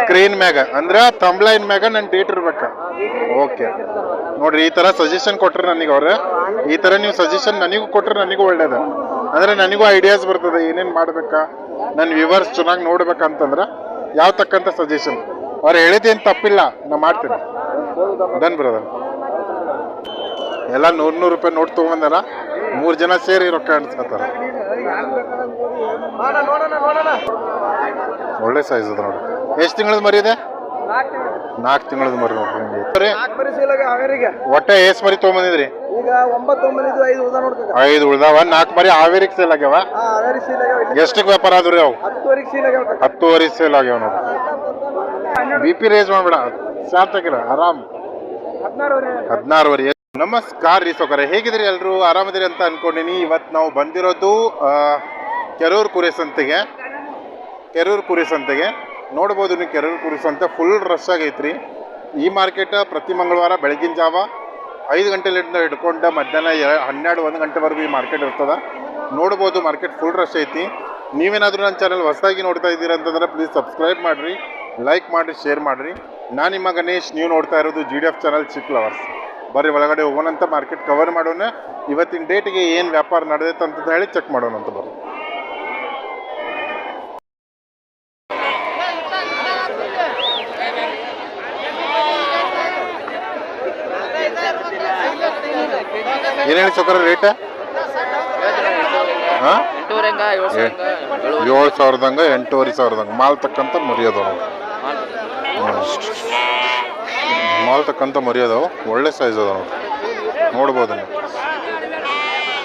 Screen ಮ್ಯಾಗ. ಅಂದ್ರೆ ತಂಬ್ಲೈನ್ ಮ್ಯಾಗ ನನ್ನ ಡೇಟ್ ಇರ್ಬೇಕ. ಓಕೆ ನೋಡ್ರಿ ಈ ತರ ಸಜೆಷನ್ ಕೊಟ್ರಿ ನನಗೆ ಅವ್ರೆ. ಈ ತರ ನೀವು ಸಜೆಷನ್ ನನಗೂ ಕೊಟ್ರೆ ನನಗೂ ಒಳ್ಳೇದ. ಅಂದ್ರೆ ನನಗೂ ಐಡಿಯಾಸ್ ಬರ್ತದೆ ಏನೇನ್ ಮಾಡ್ಬೇಕಾ. ನನ್ನ ವ್ಯೂವರ್ಸ್ ಚೆನ್ನಾಗಿ ನೋಡ್ಬೇಕಂತಂದ್ರ ಯಾವ ತಕ್ಕಂತ ಸಜೆಷನ್ ಅವ್ರು ಹೇಳಿದೇನ್ ತಪ್ಪಿಲ್ಲ ನಾ ಮಾಡ್ತೀನಿ. ಡನ್ ಬ್ರದರ್ ಎಲ್ಲ ನೂರ್ ನೂರು ರೂಪಾಯಿ ನೋಟ್ ತೊಗೊಂಬಂದಾರ ಮೂರು ಜನ ಸೇರಿ ರೊಕ್ಕ ಅನ್ಸ್ಕೊತಾರ ಒಳ್ಳೆ ಸೈಜ್ ಅದ ನೋಡಿ ಎಷ್ಟು ತಿಂಗಳದ ಮರಿ ಇದೆ? ನಾಲ್ಕು ತಿಂಗಳದ ಮರಿ ನೋಡ್ರಿ ಒಟ್ಟೆ ಎಷ್ಟು ಮರಿ ತೊಗೊಂಬಂದಿದ್ರಿ? ಐದು ಉಳ್ದಾವ ನಾಲ್ಕು ಮರಿ ಹಾವೇರಿಗೆ ಸೇಲ್ ಆಗ್ಯಾವ. ಎಷ್ಟಕ್ಕೆ ವ್ಯಾಪಾರ ಆದ್ರಿ ಅವು? ಹತ್ತುವರೆ ಸೇಲ್ ಆಗ್ಯಾವ ನೋಡಿ ಬಿ ಪಿ ರೇಸ್ ಮಾಡ್ಬೇಡ. ಶಾಂತಗಿರ ಆರಾಮ್. ಹದಿನಾರುವರೆ. ನಮಸ್ಕಾರ ರೀ ಸೌಕರ್ಯ ಹೇಗಿದ್ರಿ ಎಲ್ಲರೂ ಆರಾಮದಿರಿ ಅಂತ ಅನ್ಕೊಂಡಿನಿ. ಇವತ್ತು ನಾವು ಬಂದಿರೋದು ಕೆರೂರು ಕುರಿ ಸಂತೆಗೆ ಕೆರೂರು ಕುರಿ ಸಂತೆಗೆ ನೋಡ್ಬೋದು ನೀವು ಕೆರೂರು ಕುರಿ ಸಂತೆ ಫುಲ್ ರಶ್ ಆಗೈತ್ರಿ. ಈ ಮಾರ್ಕೆಟ್ ಪ್ರತಿ ಮಂಗಳವಾರ ಬೆಳಗಿನ ಜಾವ ಐದು ಗಂಟೆಲಿಂದ ಹಿಡ್ಕೊಂಡು ಮಧ್ಯಾಹ್ನ ಹನ್ನೆರಡು, ಒಂದು ಗಂಟೆವರೆಗೂ ಈ ಮಾರ್ಕೆಟ್ ಇರ್ತದೆ. ನೋಡ್ಬೋದು ಮಾರ್ಕೆಟ್ ಫುಲ್ ರಶ್ ಐತಿ. ನೀವೇನಾದರೂ ನನ್ನ ಚಾನಲ್ ಹೊಸದಾಗಿ ನೋಡ್ತಾ ಇದ್ದೀರ ಅಂತಂದ್ರೆ ಪ್ಲೀಸ್ ಸಬ್ಸ್ಕ್ರೈಬ್ ಮಾಡಿರಿ ಲೈಕ್ ಮಾಡಿರಿ ಶೇರ್ ಮಾಡಿರಿ. ನಾನು ನಿಮ್ಮ ಗಣೇಶ್, ನೀವು ನೋಡ್ತಾ ಇರೋದು G D F channel chick lovers ಬರ್ರಿ, ಒಳಗಡೆ ಹೋಗೋಣಂತ ಮಾರ್ಕೆಟ್ ಕವರ್ ಮಾಡೋಣ. ಇವತ್ತಿನ ಡೇಟಿಗೆ ಏನು ವ್ಯಾಪಾರ ನಡೆದೈತೆ ಅಂತ ಹೇಳಿ ಚೆಕ್ ಮಾಡೋಣ ಅಂತ ಬರ್ರಿ. ಏನು ಹೇಳಿ ಸೊಕರ ರೇಟ್ ಹಾಂ ಏಳು ಸಾವಿರದಂಗ ಎಂಟೂವರೆ ಸಾವಿರದಂಗ. ಮಾಲ್ ತಕ್ಕಂತ ಮರ್ಯಾದವು ಮಾಲ್ ತಕ್ಕಂತ ಮರ್ಯಾದವು ಒಳ್ಳೆ ಸೈಜ್ ಅದಾವ. ನೋಡ್ಬೋದು ನೀವು.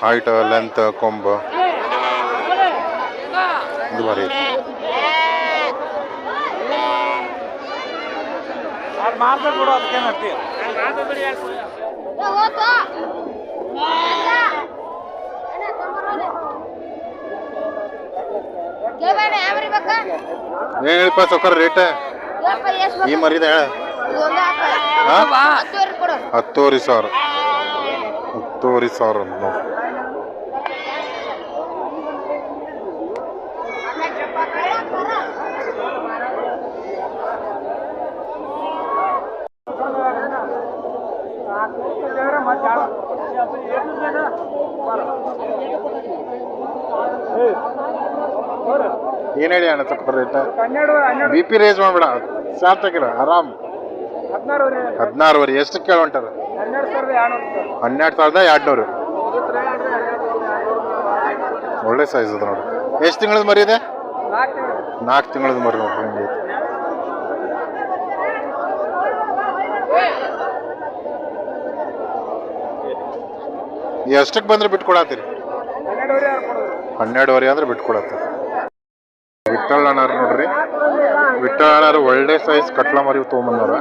ಹೈಟ್ ಲೆಂತ್ ಕೊಂಬ. ಇದು ಅದಕ್ಕೆ ಐತಿ. ಏನ್ ಹೇಳಿಪ್ಪ ಸೊಕರ ರೇಟ್ ಈ ಮರಿದ ಹೇಳ. ಹತ್ತುವರೆ ಸಾವಿರ. ಹತ್ತೂವರೆ ಸಾವಿರ ನೋಡಿ ಏನ್ ಹೇಳಿ ಅಣ್ಣ ಸ್ವಲ್ಪ ರೇಟ್ ಬಿ ಪಿ ರೇಸ್ ಮಾಡ್ಬೇಡ. ಶಾಂತಗಿರ ಆರಾಮ್. ಹದಿನಾರುವರೆ. ಎಷ್ಟು ಸಾವಿರದ ಎರಡ್ನೂರು ಹನ್ನೆರಡು ಸಾವಿರದ ಎರಡ್ನೂರು. ಒಳ್ಳೆ ಸೈಜ್ ಅದ ನೋಡಿ. ಎಷ್ಟು ತಿಂಗಳದ ಮರಿ ಇದೆ? ನಾಲ್ಕು ತಿಂಗಳದ ಮರಿ ನೋಡ್ರಿ ಹಿಂಗೆ ಎಷ್ಟಕ್ಕೆ ಬಂದ್ರೆ ಬಿಟ್ಕೊಡತ್ತೀರಿ? ಹನ್ನೆರಡುವರೆ ಅಂದ್ರೆ ಬಿಟ್ಕೊಡತ್ತೀರಿ. ವಿಠಲ್ ಅಣ್ಣಾರು ನೋಡ್ರಿ. ವಿಠಲ್ ಅಣ್ಣಾರು ಒಳ್ಳೆ ಸೈಜ್ ಕಟ್ಲ ಮರಿ ತೊಗೊಂಬಂದವ್ರ.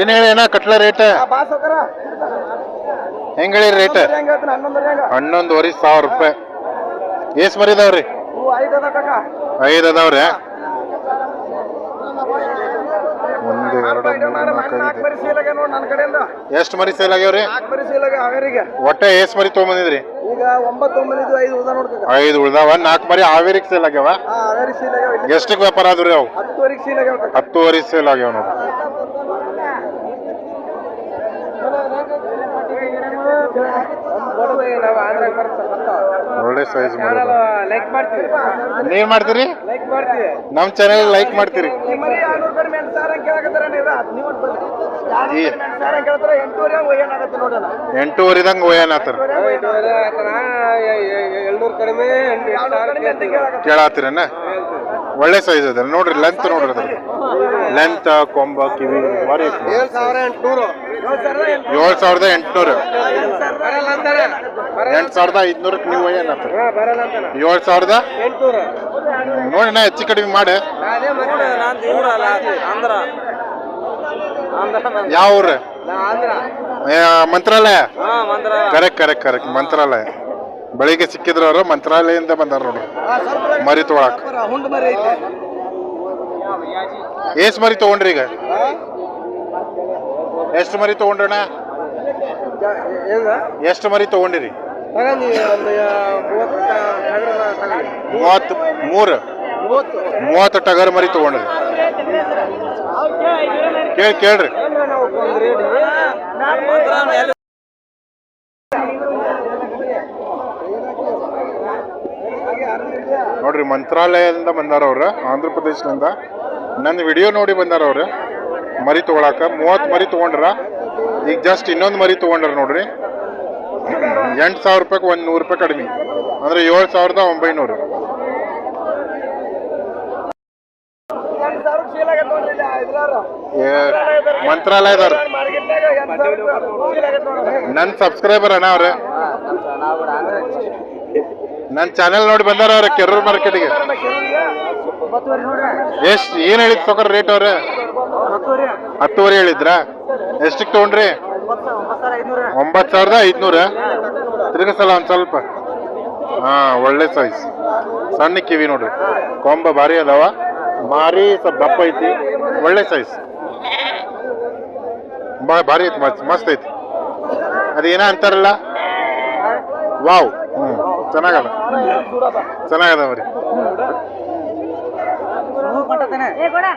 ಏನ್ ಹೇಳಿ ಏನ ಕಟ್ಲ ರೇಟ್ ಹೆಂಗ ಹೇಳಿ ರೇಟ್ ಹನ್ನೊಂದುವರೆ ಸಾವಿರ ರೂಪಾಯಿ. ಏಸ್ ಮರಿದಾವ್ರಿ ಐದ್ ಅದಾವ್ರಿ. ಒಂದು ಎರಡು ಮೂರು ನಾಲ್ಕು ನಾಲ್ಕು ಐದು ಬರಿ ಸೀಲ್ ಆಗ್ಯಾವ ನೋಡಿ ನನ್ನ ಕಡೆಯಿಂದ. ಎಷ್ಟು ಮರಿ ಸೇಲ್ ಆಗ್ಯಾವ್ರಿ ನಾಲ್ಕು ಬರಿ ಸೀಲ್ ಆಗ್ಯಾವ ಹಾವೇರಿಗೆ. ಒಟ್ಟೆ ಏಸ್ ಮರಿ ತೊಗೊಂಬಂದಿದ್ರಿ? ಈಗ ಒಂಬತ್ತು ಒಂಬತ್ತು ಐದು ಉದಾ ನೋಡ್ಕ ಐದು ಉಳ್ದಾವ ನಾಲ್ಕು ಮರಿ ಹಾವೇರಿಗೆ ಸೇಲ್ ಆಗ್ಯಾವ ಹಾವೇರಿ ಸೀಲ್ ಆಗ್ಯಾವ ಇಲ್ಲಿ ಎಷ್ಟಕ್ಕೆ ವ್ಯಾಪಾರ ಆದ್ರಿ ಅವು? ಹತ್ತುವರೆಗೆ ಸೀಲ್ ಆಗ್ಯಾವ ಹತ್ತುವರೆ ಸೇಲ್ ಆಗ್ಯಾವ ನೋಡಿ. ಒಳ್ಳೆ ಸೈಜ್ ಲೈಕ್ ಮಾಡ್ತೀವಿ. ನೀವ್ ಮಾಡ್ತೀರಿ? ಲೈಕ್ ಮಾಡ್ತೀವಿ. ನಮ್ ಚಾನೆಲ್ ಲೈಕ್ ಮಾಡ್ತೀರಿ. ಎಂಟೂವರೆ ಇದಂಗ ಕೇಳಾತಿರೇನ ಒಯ್ಯನಾತರ ಕೇಳಕತ್ತಾರ ಒಳ್ಳೆ ಸೈಜ್ ಅದ ನೋಡ್ರಿ ಲೆಂತ್ ನೋಡ್ರಿ ಅದ್ರ ಲೆಂತ್ ಕೊಂಬ ಕಿವಿ ಬಾರಿ. ಏಳು ಸಾವಿರ ಎಂಟುನೂರು. ಏಳು ಸಾವಿರದ ಎಂಟು ಎಂಟುನೂರು. ಎಂಟು ಸಾವಿರದ ಐದ್ನೂರಕ್ಕೆ ನೀವು ಒಯ್ಯನಾತರ ಏಳು ಸಾವಿರದ ಎಂಟುನೂರು ನೋಡಿ ನಾ ಹೆಚ್ಚು ಕಡಿಮೆ ಮಾಡಿ. ಯಾವ ಊರು? Mantralaya? Correct correct correct Mantralaya. ಬೆಳಿಗ್ಗೆ ಸಿಕ್ಕಿದ್ರು ಅವರು ಮಂತ್ರಾಲಯದಿಂದ ಬಂದಾರ ನೋಡಿ. ಮರಿ ತೊಗೊಳಕ್. ಎಷ್ಟು ಮರಿ ತಗೊಂಡ್ರಿ ಈಗ? ಎಷ್ಟು ಮರಿ ತಗೊಂಡ್ರಣ್ಣ? ಎಷ್ಟು ಮರಿ ತೊಗೊಂಡಿರಿ? ಒಂದು ಮೂವತ್ತು ಟಗರ ತಗೊಂಡಿ ಮೂವತ್ತು ಮೂರು. ಮೂವತ್ತು? ಮೂವತ್ತು ಟಗರ್ ಮರಿ ತಗೊಂಡ್ರಿ ಕೇಳಿ ಕೇಳ್ರಿ. ನೋಡ್ರಿ ಮಂತ್ರಾಲಯದಿಂದ ಬಂದಾರ ಅವ್ರು ಆಂಧ್ರ ಪ್ರದೇಶದಿಂದ ನನ್ನ ವಿಡಿಯೋ ನೋಡಿ ಬಂದಾರ ಅವ್ರು ಮರಿ ತಗೊಳಕ ಮೂವತ್ತು ಮರಿ ತಗೊಂಡ್ರ ಈಗ ಜಸ್ಟ್ ಇನ್ನೊಂದು ಮರಿ ತಗೊಂಡ್ರ ನೋಡ್ರಿ. ಎಂಟು ಸಾವಿರ ರೂಪಾಯಿಗೆ ಒಂದು ನೂರು ರೂಪಾಯಿ ಕಡಿಮೆ. ಅಂದ್ರೆ ಏಳು ಸಾವಿರದ ಒಂಬೈನೂರು. ಮಂತ್ರಾಲಯದವ್ರ. ನನ್ನ ಸಬ್ಸ್ಕ್ರೈಬರ್ ಅಣ್ಣ ಅವ್ರೆ. ನನ್ನ ಚಾನೆಲ್ ನೋಡಿ ಬಂದಾರ ಅವ್ರೆ ಕೆರೂರ್ ಮಾರ್ಕೆಟ್ಗೆ ಎಷ್ಟ್ ಏನ್ ಹೇಳಿದ್ ಸೊಕರ್ ರೇಟ್ ಅವ್ರೆ? ಹತ್ತುವರೆ ಹತ್ತುವರೆ ಹೇಳಿದ್ರಾ? ಎಷ್ಟಕ್ಕೆ ತೊಗೊಂಡ್ರಿ? ಒಂಬತ್ತು ಸಾವಿರದ ಐದುನೂರ. ತಿರುಗಿಸಲ್ಲ ಒಂದು ಸ್ವಲ್ಪ. ಹಾಂ, ಒಳ್ಳೆ ಸೈಜ್ ಸಣ್ಣ ಕಿವಿ ನೋಡ್ರಿ. ಕೊಂಬ ಭಾರಿ ಅದಾವ. ಭಾರಿ ಸ್ವಲ್ಪ ದಪ್ಪ ಐತಿ. ಒಳ್ಳೆ ಸೈಜ್ ಭಾರಿ ಐತಿ, ಮಸ್ತ್ ಮಸ್ತ್ ಐತಿ. ಅದೇನ ಅಂತಾರಲ್ಲ? ವಾವ್. ಹ್ಞೂ ಚೆನ್ನಾಗದ. ಚೆನ್ನಾಗದ ರೀ.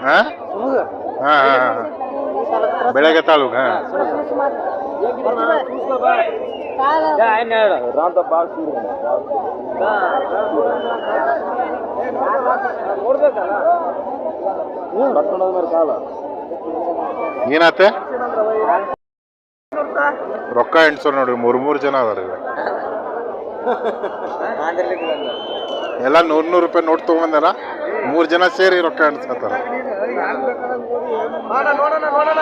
ಹಾಂ? ಹಾಂ ಹಾಂ ಸುಮುಗ್ ಹಾಂ. ಹಾಂ ಹಾಂ ಬೆಳಗ್ಗೆ ತಾಳು ಹಾಂ ಏನಾತೆ ರೊಕ್ಕ ಎಣ್ಸೋರ್ ನೋಡ್ರಿ ಮೂರ್ ಮೂರ್ ಜನ ಅದಾರ ಎಲ್ಲ ನೂರ್ ನೂರ್ ರೂಪಾಯಿ ನೋಟ್ ತಗೊಂಬಂದಾರ ಮೂರ್ ಜನ ಸೇರಿ ರೊಕ್ಕ ನೋಡೋಣ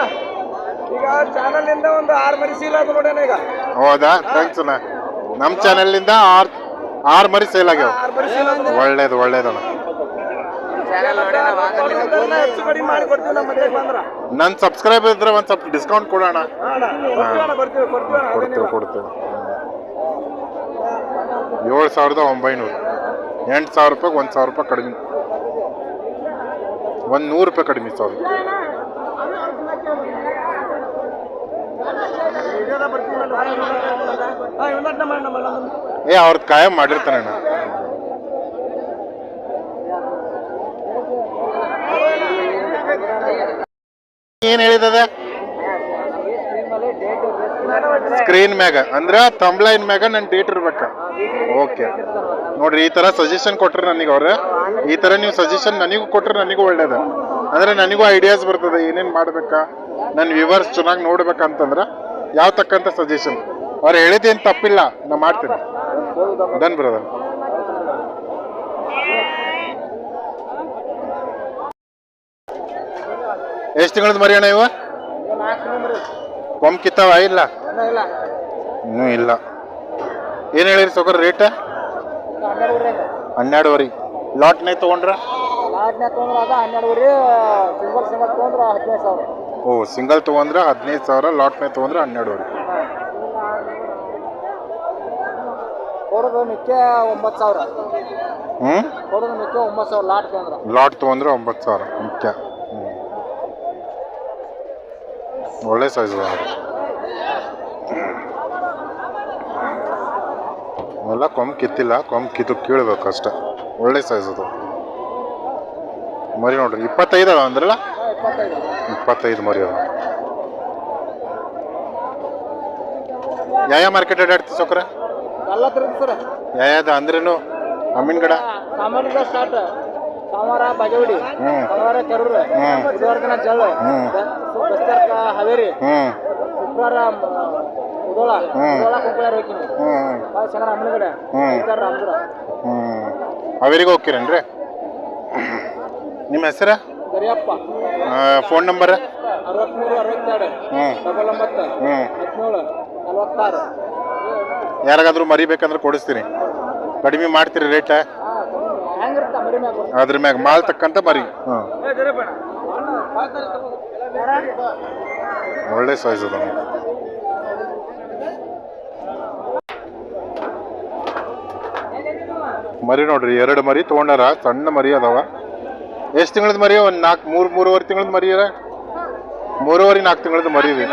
ಈಗ ಚಾನಲ್ ಇಂದ ಒಂದು ಆರ್ ಮರಿ ಸೀಲ್ ಅದು ನೋಡೋಣ ಈಗ. ಹೌದಾ? ಥ್ಯಾಂಕ್ಸ್ ಅಣ್ಣ. ನಮ್ಮ ಚಾನೆಲ್ ಇಂದ ಆರ್ ಆರ್ ಮರಿ ಸೇಲ್ ಆಗ್ಯಾವ. ಆರು ಮರಿ ಸೀಲ್ ಒಳ್ಳೇದು ಒಳ್ಳೇದಣ್ಣ ಹೆಚ್ಚು ಕಡಿಮೆ ಮಾಡಿ ಕೊಡ್ತೀವಿ ನಮ್ಮ ಮನೆಗೆ ಬಂದ್ರ. ನನ್ ಸಬ್ಸ್ಕ್ರೈಬರ್ ಇದ್ರೆ ಒಂದ್ ಸ್ವಲ್ಪ ಡಿಸ್ಕೌಂಟ್ ಕೊಡೋಣ. ಅಣ್ಣ, ಕೊಡ್ತೀವಿ ಅಣ್ಣ, ಬರ್ತೀವಿ ಕೊಡ್ತೀವಿ ಅಣ್ಣ, ಕೊಡ್ತೇವೆ ಅದೇನಿಲ್ಲ. ಕೊಡ್ತೇವೆ. ಏಳು ಸಾವಿರದ ಒಂಬೈನೂರು. ಎಂಟು ಸಾವಿರ ರೂಪಾಯಿಗೆ ಒಂದು ಸಾವಿರ ರೂಪಾಯಿ ಕಡಿಮೆ. ಒಂದು ನೂರು ರೂಪಾಯಿ ಕಡಿಮೆ ಸಾವಿರ ವಿಡಿಯೋದಾಗ ಬರ್ತೀವಿ ಅಣ್ಣ. ಹಾ, ಇವೊಂದಟ್ಟ ಮಾಡಿ ನಮ್ಮಲ್ಲ ಒಂದು. ಏ ಅವ್ರದ್ದು ಕಾಯಂ ಮಾಡಿರ್ತಾನೆ ಏನ್ ಹೇಳಿದದ? ಸ್ಕ್ರೀನ್ ಮ್ಯಾಗ. ಅಂದ್ರ ತಂಬ್ಲೈನ್ ಮ್ಯಾಗ ನನ್ ಡೇಟ್ ಇರ್ಬೇಕ. ಓಕೆ ನೋಡ್ರಿ, ಈ ತರ ಸಜೆಷನ್ ಕೊಟ್ರಿ ನನಗೆ ಅವ್ರ. ಈ ತರ ನೀವು ಸಜೆಷನ್ ನನಗೂ ಕೊಟ್ರೆ ನನಗೂ ಒಳ್ಳೇದ. ಅಂದ್ರೆ ನನಗೂ ಐಡಿಯಾಸ್ ಬರ್ತದೆ ಏನೇನ್ ಮಾಡ್ಬೇಕಾ ನನ್ನ ವ್ಯೂವರ್ಸ್ ಚೆನ್ನಾಗಿ ನೋಡ್ಬೇಕಂತಂದ್ರ ಯಾವ ತಕ್ಕಂತ ಸಜೆಷನ್ ಅವ್ರು ಹೇಳಿದೇನು ತಪ್ಪಿಲ್ಲ, ನಾ ಮಾಡ್ತೀನಿ. ಡನ್ ಬ್ರದರ್ ಎಷ್ಟು ತಿಂಗಳದ ಮರಿಯೋಣ ಇವ? ಕೊಂಬ್ ಕಿತ್ತಾವ? ಇಲ್ಲ. ಇನ್ನೂ ಇಲ್ಲ. ಏನು ಹೇಳಿರಿ ಸೊಕರ್ ರೇಟ್ ಹನ್ನೆರಡುವರೆ. ಲಾಟ್ನೇ ತೊಗೊಂಡ್ರ? ಹನ್ನೆರಡುವರೆ ಸಿಂಗಲ್ ಸಿಂಗಲ್ ತೊಗೊಂಡ್ರೆ ಹದಿನೈದು ಸಾವಿರ. ಓ ಸಿಂಗಲ್ ತೊಗೊಂಡ್ರೆ ಹದಿನೈದು ಸಾವಿರ ಲಾಟ್ನೇ ತೊಗೊಂಡ್ರೆ ಹನ್ನೆರಡುವರೆ ಕೊಡೋದು ಮಿಕ್ಕ ಒಂಬತ್ತು ಸಾವಿರ. ಹ್ಞೂ ಕೊಡೋದು ಮಿಕ್ಕ ಒಂಬತ್ತು ಸಾವಿರ ಲಾಟ್ ತೊಗೊಂಡ್ರೆ. ಲಾಟ್ ತೊಗೊಂಡ್ರೆ ಒಂಬತ್ತು ಸಾವಿರ ಮುಖ್ಯ ಒಳ್ಳೆ ಸೈಜ್ ಎಲ್ಲ ಕೊಂಬ್ ಕಿತ್ತಿಲ್ಲ ಕೊಂಬ್ ಕಿತ್ತು ಕೀಳ್ಬೇಕು ಅಷ್ಟೆ. ಒಳ್ಳೆ ಸೈಜ್ ಅದು. ಮರಿ ನೋಡ್ರಿ ಇಪ್ಪತ್ತೈದು ಅದ ಅಂದ್ರಲ್ಲ? ಇಪ್ಪತ್ತೈದು ಮರಿ ಅದ ಯಾವ ಮಾರ್ಕೆಟ್ ಅಡ್ಡಾಡ್ತಿ ಸೊಕ್ರ ಯಾವ್ದು ಅಂದ್ರೇನು? ಅಮ್ಮಿನಗಡ ಸಾಮಾನ್ಯದ ಸ್ಟಾರ್ಟ್ ಸೋಮವಾರ ಬಾಗೇವಾಡಿ ಮಂಗಳವಾರ ಕೆರೂರು. ಬುಧವಾರ ದಿನ ಜಳ್ಳು. ಬಸ್ತಾರ್ಕ ಹಾವೇರಿ ಶುಕ್ರವಾರ ಉದೋಳ. ಉದೋಳ ಕುಂಕುಳ ಹೋಗ್ತೀನಿ ಶನಿವಾರ ಹ್ಮ್. ಶನಿವಾರ ರಾಮದುರ ಹಾವೇರಿಗೆ ಹೋಗ್ತೀರೇನ್ರಿ? ನಿಮ್ಮ ಹೆಸರು? ದರಿಯಪ್ಪ ಫೋನ್ ನಂಬರ್ ಅರವತ್ಮೂರು ಅರವತ್ತೆರಡು. ಡಬಲ್ ಒಂಬತ್ತು. ಹದಿನೇಳು ನಲವತ್ತಾರು. ಯಾರಿಗಾದ್ರೂ ಮರಿಬೇಕಂದ್ರೆ ಕೊಡಿಸ್ತೀನಿ. ಕಡಿಮೆ ಮಾಡ್ತೀರಿ ರೇಟ ಅದ್ರ ಮ್ಯಾಗ ಮಾಲ್ ತಕ್ಕಂತ ಮರಿ. ಒಳ್ಳೆ ಸೈಜ್ ಅದ ಮರಿ ನೋಡ್ರಿ ಎರಡು ಮರಿ ತೊಗೊಂಡಾರ? ಸಣ್ಣ ಮರಿ ಅದಾವ. ಎಷ್ಟು ತಿಂಗಳದ ಮರಿ ಒಂದು ನಾಲ್ಕು ಮೂರು ಮೂರುವರೆ ತಿಂಗಳದ ಮರಿ ಅದ? ಮೂರುವರೆ ನಾಲ್ಕು ತಿಂಗಳದ ಮರಿ ಇದೆ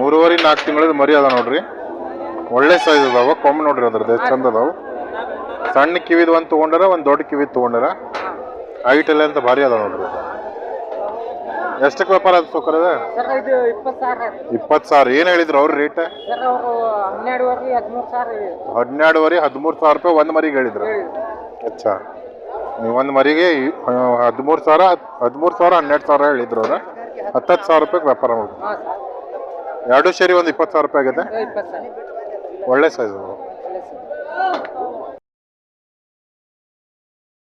ಮೂರುವರೆ ನಾಲ್ಕು ತಿಂಗಳದ ಮರಿ ಅದ ನೋಡ್ರಿ. ಒಳ್ಳೆ ಸೈಜ್ ಅದಾವ ಕೊಮ್ಮ ನೋಡ್ರಿ ಅದ್ರದ್ದು ಎಷ್ಟು ಚಂದ ಅದಾವ. ಸಣ್ಣ ಕಿವಿದ್ ಒಂದು ತೊಗೊಂಡಾರ ಒಂದು ದೊಡ್ಡ ಕಿವಿ ತೊಗೊಂಡಾರ. ಹೈಟ್ ಎಲ್ಲ ಅಂತ ಭಾರಿ ಅದ ನೋಡ್ರಿ. ಎಷ್ಟಕ್ಕೆ ವ್ಯಾಪಾರ ಅದು? ಸೋಕರದ ಇಪ್ಪತ್ತು ಸಾವಿರ ಏನು ಹೇಳಿದ್ರು ಅವ್ರ ರೇಟ್ ಹನ್ನೆರಡುವರೆ ಹದಿಮೂರು ಸಾವಿರ ಹದಿನೆರಡುವರೆ ಹದಿಮೂರು ಸಾವಿರ ರೂಪಾಯಿ ಒಂದು ಮರಿಗೆ ಹೇಳಿದ್ರು. ಅಚ್ಚಾ. ಒಂದು ಮರಿಗೆ ಹದಿಮೂರು ಸಾವಿರ ಹದಿಮೂರು ಸಾವಿರ ಹನ್ನೆರಡು ಸಾವಿರ ಹೇಳಿದ್ರು ಅವ್ರ. ಹತ್ತತ್ತು ಸಾವಿರ ರೂಪಾಯಿಗೆ ವ್ಯಾಪಾರ ಮಾಡ್ಬೋದು ಎರಡು ಸೇರಿ ಒಂದು ಇಪ್ಪತ್ತು ಸಾವಿರ ರೂಪಾಯಿ ಆಗಿದೆ ಇಪ್ಪತ್ತು ಒಳ್ಳೆ ಸೈಜ್